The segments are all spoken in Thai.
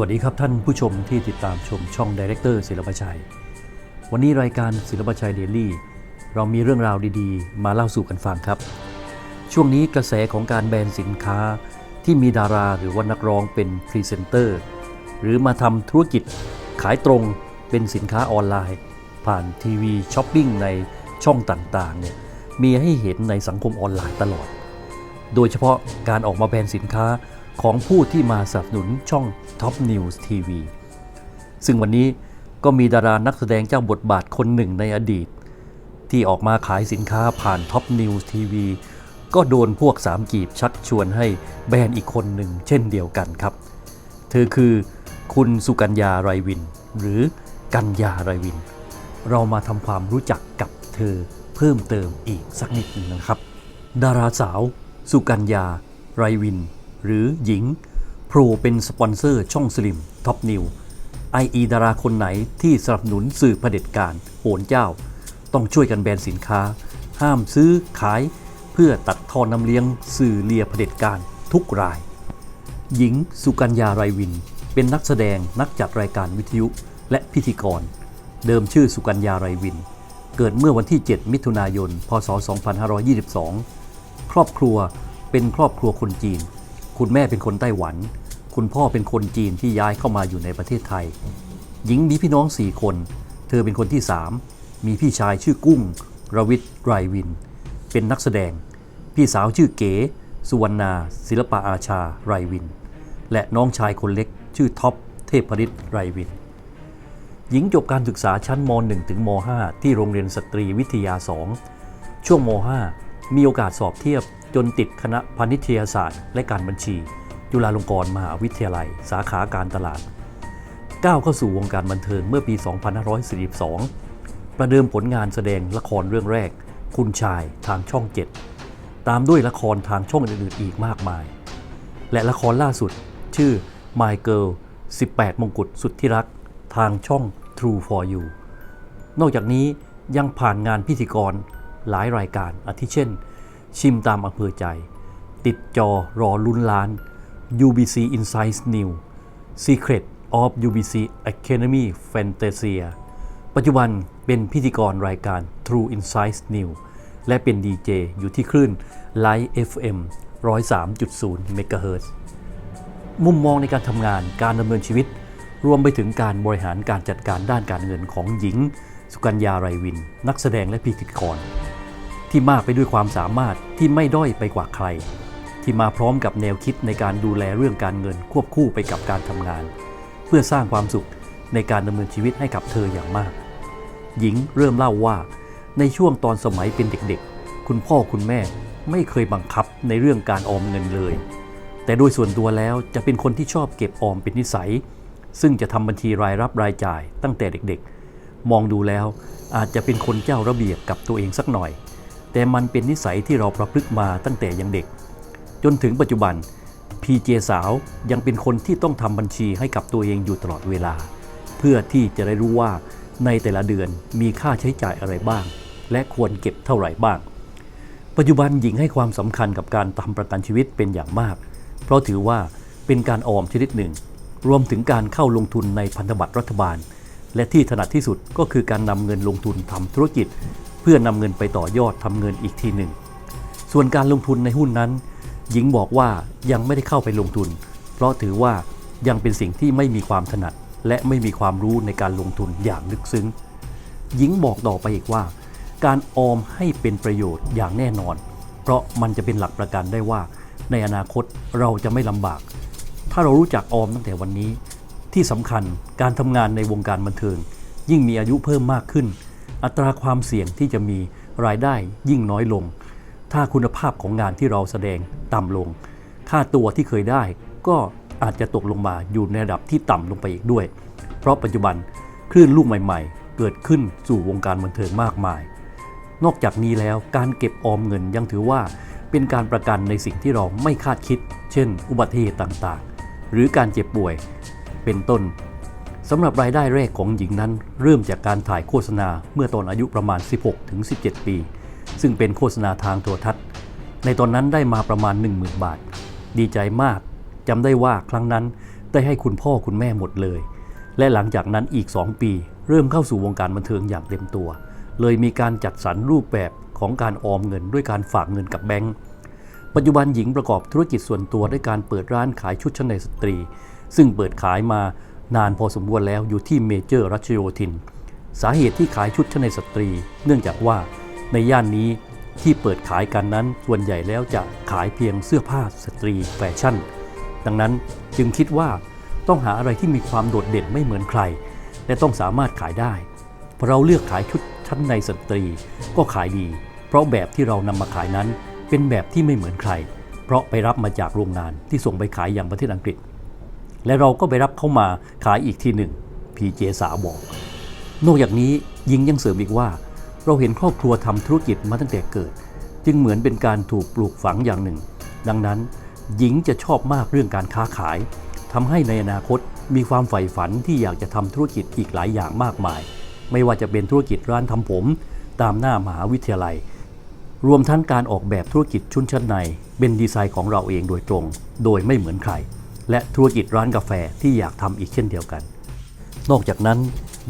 วัสดีครับท่านผู้ชมที่ติดตามชมช่องดีเรคเตอร์ศิลปชัย วันนี้รายการศิลปชัยเดลี่เรามีเรื่องราวดีๆ มาเล่าสู่กันฟังครับ ช่วงนี้กระแสของการแบนสินค้าที่มีดาราหรือว่านักร้องเป็นพรีเซนเตอร์ หรือมาทำธุรกิจขายตรงเป็นสินค้าออนไลน์ ผ่านทีวีช้อปปิ้งในช่องต่างๆเนี่ยมีให้เห็นในสังคมออนไลน์ตลอด โดยเฉพาะการออกมาแบนสินค้า ของผู้ที่มาสนับสนุนช่อง Top News TV ซึ่งวันนี้ก็มีดารานักแสดงเจ้าบทบาทคนหนึ่งในอดีต ที่ออกมาขายสินค้าผ่าน Top News TV ก็โดนพวกสามกีบชักชวนให้แบนอีกคนหนึ่งเช่นเดียวกันครับ เธอคือคุณสุกัญญาไรวิน หรือกัญญาไรวิน เรามาทำความรู้จักกับเธอเพิ่มเติมอีกสักนิดหนึงนะครับ ดาราสาว สุกัญญาไรวิน หรือหญิงโผล่เป็นสปอนเซอร์ช่องสลิมท็อปนิวไออีดาราคนไหนที่สนับสนุนสื่อเผด็จการโหนเจ้า ต้องช่วยกันแบนสินค้า ห้ามซื้อขาย เพื่อตัดทอนน้ำเลี้ยงสื่อเลียเผด็จการทุกราย หญิงสุกัญญาไรวิน เป็นนักแสดงนักจัดรายการวิทยุและพิธีกร เดิมชื่อสุกัญญาไรวิน เกิดเมื่อวันที่ 7 มิถุนายน พศ 2522 ครอบครัวเป็นครอบครัวคนจีน คุณแม่เป็นคนไต้หวัน คุณพ่อเป็นคนจีนที่ย้ายเข้ามาอยู่ในประเทศไทย หญิงมีพี่น้อง 4 คน เธอเป็นคนที่ 3 มีพี่ชายชื่อกุ้งรวิทย์ไรวิน เป็นนักแสดง พี่สาวชื่อเก๋ สุวรรณา ศิลปะอาชาไรวิน และน้องชายคนเล็ก ชื่อท็อป เทพฤทธิ์ไรวิน หญิงจบการศึกษาชั้นม .1 ถึงม .5 ที่โรงเรียนสตรีวิทยา 2 ช่วงม .5 มีโอกาสสอบเทียบ จนติดคณะพาณิชยศาสตร์ และการบัญชี จุฬาลงกรณ์มหาวิทยาลัย สาขาการตลาด ก้าวเข้าสู่วงการบันเทิงเมื่อปี 2542 ประเดิมผลงานแสดงละครเรื่องแรก คุณชายทางช่อง 7 ตามด้วยละครทางช่องอื่นๆอีกมากมาย และละครล่าสุด ชื่อ My Girl 18 มงกุฎสุดที่รัก ทางช่อง True for You นอกจากนี้ยังผ่านงานพิธีกรหลายรายการอาทิเช่น ชิมตามอำเภอใจ ติดจอรอลุ้นล้าน UBC Insights New Secret of UBC Academy Fantasia ปัจจุบันเป็นพิธีกรรายการ True Insights New และเป็นดีเจอยู่ที่คลื่น Live FM 103.0 MHz มุมมองในการทำงานการดำเนินชีวิต รวมไปถึงการบริหารการจัดการด้านการเงินของหญิง สุกัญญาไรวิน นักแสดงและพิธีกร ที่มากไปด้วยความสามารถที่ไม่ด้อยไปกว่าใคร ที่มาพร้อมกับแนวคิดในการดูแลเรื่องการเงินควบคู่ไปกับการทำงาน เพื่อสร้างความสุขในการดำเนินชีวิตให้กับเธออย่างมาก หญิงเริ่มเล่าว่า ในช่วงตอนสมัยเป็นเด็กๆ คุณพ่อคุณแม่ไม่เคยบังคับในเรื่องการออมเงินเลย แต่โดยส่วนตัวแล้วจะเป็นคนที่ชอบเก็บออมเป็นนิสัย ซึ่งจะทำบัญชีรายรับรายจ่ายตั้งแต่เด็กๆ มองดูแล้วอาจจะเป็นคนเจ้าระเบียบกับตัวเองสักหน่อย แต่มันเป็นนิสัยที่เราประพฤติมาตั้งแต่ยังเด็ก จนถึงปัจจุบันพีเจสาวยังเป็นคนที่ต้องทำบัญชีให้กับตัวเองอยู่ตลอดเวลา เพื่อที่จะได้รู้ว่าในแต่ละเดือนมีค่าใช้จ่ายอะไรบ้าง และควรเก็บเท่าไหร่บ้าง ปัจจุบันหญิงให้ความสำคัญกับการทำประกันชีวิตเป็นอย่างมาก เพราะถือว่าเป็นการออมชนิดหนึ่ง รวมถึงการเข้าลงทุนในพันธบัตรรัฐบาล และที่ถนัดที่สุดก็คือการนำเงินลงทุนทำธุรกิจ เพื่อนำเงินไปต่อยอดทำเงินอีกทีหนึ่ง ส่วนการลงทุนในหุ้นนั้น หญิงบอกว่ายังไม่ได้เข้าไปลงทุน เพราะถือว่ายังเป็นสิ่งที่ไม่มีความถนัด และไม่มีความรู้ในการลงทุนอย่างลึกซึ้ง หญิงบอกต่อไปอีกว่า การออมให้เป็นประโยชน์อย่างแน่นอน เพราะมันจะเป็นหลักประกันได้ว่า ในอนาคตเราจะไม่ลำบาก ถ้าเรารู้จักออมตั้งแต่วันนี้ ที่สำคัญการทำงานในวงการบันเทิง ยิ่งมีอายุเพิ่มมากขึ้น อัตราความเสี่ยงที่จะมีรายได้ยิ่งน้อยลง ถ้าคุณภาพของงานที่เราแสดงต่ำลง ค่าตัวที่เคยได้ก็อาจจะตกลงมาอยู่ในระดับที่ต่ำลงไปอีกด้วย เพราะปัจจุบันคลื่นลูกใหม่ๆ เกิดขึ้นสู่วงการบันเทิงมากมาย นอกจากนี้แล้วการเก็บออมเงินยังถือว่าเป็นการประกันในสิ่งที่เราไม่คาดคิด เช่น อุบัติเหตุต่างๆ หรือการเจ็บป่วย เป็นต้น สำหรับรายได้แรกของหญิงนั้น เริ่มจากการถ่ายโฆษณาเมื่อตอนอายุประมาณ 16-17 ปี ซึ่งเป็นโฆษณาทางโทรทัศน์ ในตอนนั้นได้มาประมาณ 10,000 บาท ดีใจมากจำได้ว่าครั้งนั้นได้ให้คุณพ่อคุณแม่หมดเลย และหลังจากนั้นอีก 2 ปี เริ่มเข้าสู่วงการบันเทิงอย่างเต็มตัว เลยมีการจัดสรรรูปแบบของการออมเงินด้วยการฝากเงินกับแบงก์ปัจจุบันหญิงประกอบธุรกิจส่วนตัวด้วยการเปิดร้านขายชุดชั้นในสตรี ซึ่งเปิดขายมา นานพอสมควรแล้วอยู่ที่เมเจอร์รัชโยธิน สาเหตุที่ขายชุดชั้นในสตรี เนื่องจากว่าในย่านนี้ที่เปิดขายกันนั้นส่วนใหญ่แล้วจะขายเพียงเสื้อผ้าสตรีแฟชั่น ดังนั้นจึงคิดว่าต้องหาอะไรที่มีความโดดเด่นไม่เหมือนใคร และต้องสามารถขายได้พอเราเลือกขายชุดชั้นในสตรีก็ขายดี เพราะแบบที่เรานำมาขายนั้นเป็นแบบที่ไม่เหมือนใคร เพราะไปรับมาจากโรงงานที่ส่งไปขายอย่างประเทศอังกฤษ และเราก็ไปรับเข้ามาขายอีกทีหนึ่งพีเจสาวบอก นอกจากนี้ยิงยังเสริมอีกว่า เราเห็นครอบครัวทำธุรกิจมาตั้งแต่เกิด จึงเหมือนเป็นการถูกปลูกฝังอย่างหนึ่ง ดังนั้นหญิงจะชอบมากเรื่องการค้าขายทำให้ในอนาคตมีความใฝ่ฝันที่อยากจะทำธุรกิจอีกหลายอย่างมากมาย ไม่ว่าจะเป็นธุรกิจร้านทำผม ตามหน้ามหาวิทยาลัย รวมทั้งการออกแบบธุรกิจชุนชั้นใน เป็นดีไซน์ของเราเองโดยตรง โดยไม่เหมือนใคร และธุรกิจร้านกาแฟที่อยากทำอีกเช่นเดียวกัน นอกจากนั้น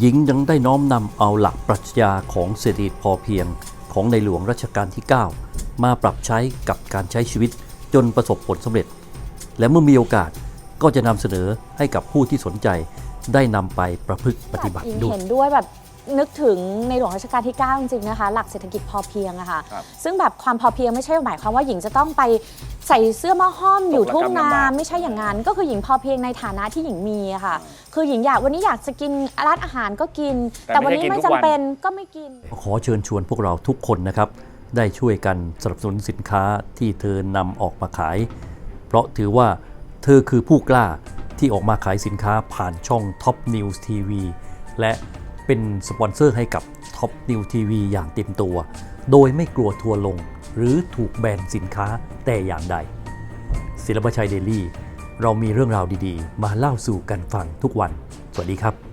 หญิงยังได้น้อมนำเอาหลักปรัชญาของเศรษฐกิจพอเพียงของในหลวงรัชกาลที่ 9 มาปรับใช้กับการใช้ชีวิตจนประสบผลสำเร็จ และเมื่อมีโอกาสก็จะนำเสนอให้กับผู้ที่สนใจได้นำไปประพฤติปฏิบัติอิงด้วยเห็นด้วยแบบ นึกถึงในหลวงรัชกาลที่ 9 จริงๆนะคะ หลักเศรษฐกิจพอเพียงอะค่ะ ครับซึ่งแบบความพอเพียงไม่ใช่หมายความว่าหญิงจะต้องไปใส่เสื้อหม้อห้อมอยู่ทุ่งนาตกระกำลำบากไม่ใช่อย่างนั้น ก็คือหญิงพอเพียงในฐานะที่หญิงมีอะค่ะ คือหญิงอยากวันนี้อยากจะกินร้านอาหารก็กิน แต่แต่วันนี้ไม่ไม่ได้กินทุกวันจำเป็นก็ไม่กิน ขอเชิญชวนพวกเราทุกคนนะครับ ได้ช่วยกันสนับสนุนสินค้าที่เธอนำออกมาขาย เพราะถือว่าเธอคือผู้กล้าที่ออกมาขายสินค้าผ่านช่อง Top News TV และ เป็นสปอนเซอร์ให้กับ Top News TV อย่างเต็มตัว โดยไม่กลัวทัวร์ลง หรือถูกแบนสินค้าแต่อย่างใด ศิลปชัยเดลี่ เรามีเรื่องราวดีๆ มาเล่าสู่กันฟังทุกวัน สวัสดีครับ